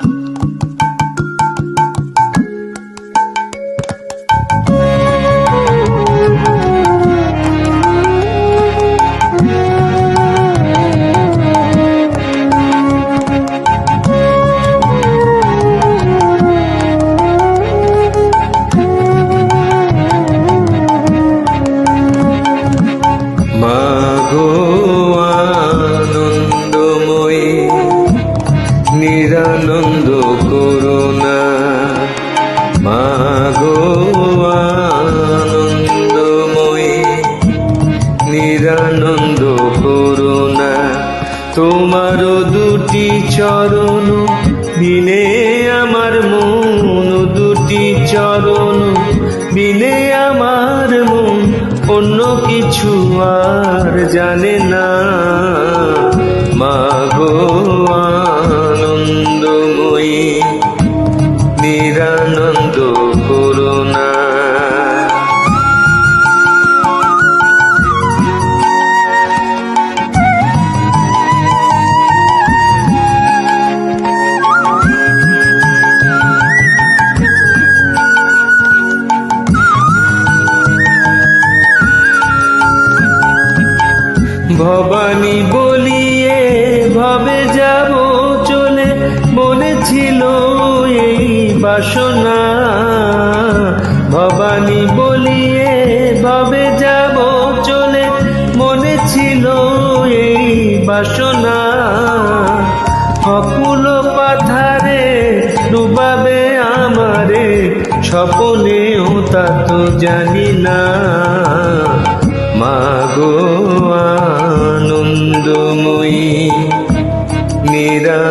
Um... নিরানন্দ করুণা। তোমার দুটি চরণ, বিনে আমার মন দুটি চরণ, বিনে আমার মন অন্য কিছু আর জানে না। ভবানী বলিয়ে ভাবে যাব চলে। মনে এই বাসনা। ভবানী বলিয়ে ভাবে যাব চলে। মনে ছিল এই বাসনা। অকুল পাথারে ডুবাবে আমারে। স্বপনেও তা তো জানি না। মাগো আনন্দময়ী নিরানন্দ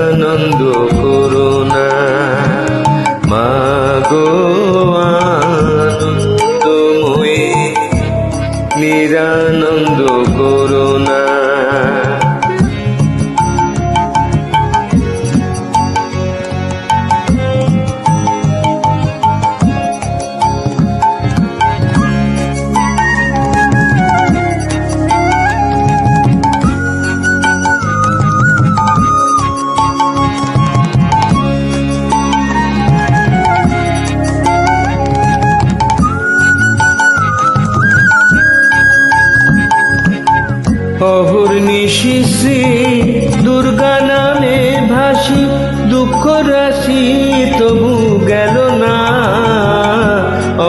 অহর্নিশি শ্রী দুর্গা নামে ভাসি, দুঃখ রাশি তবু গেল না।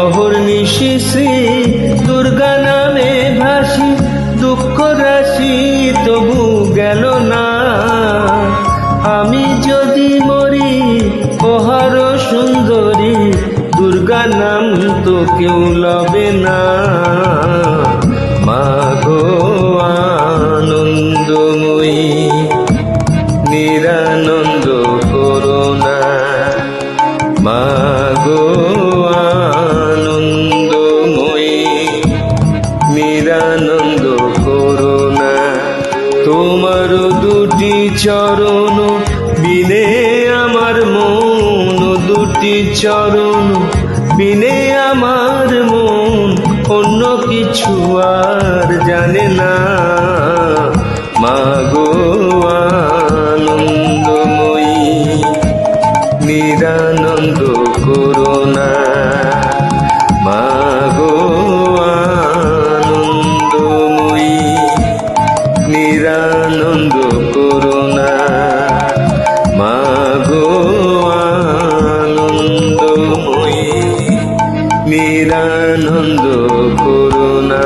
অহর্নিশি শ্রী দুর্গা নামে ভাসি, দুঃখ রাশি তবু গেল না। আমি যদি মরি ওহার সুন্দরী, দুর্গা নাম তো কেউ লবে না। চরণ, বিনে আমার মন দুটি চরণ, বিনে আমার মন অন্য কিছু আর জানে না। মাগো আনন্দময়ী, নিরানন্দ করুণা। নিরানন্দ করুণা।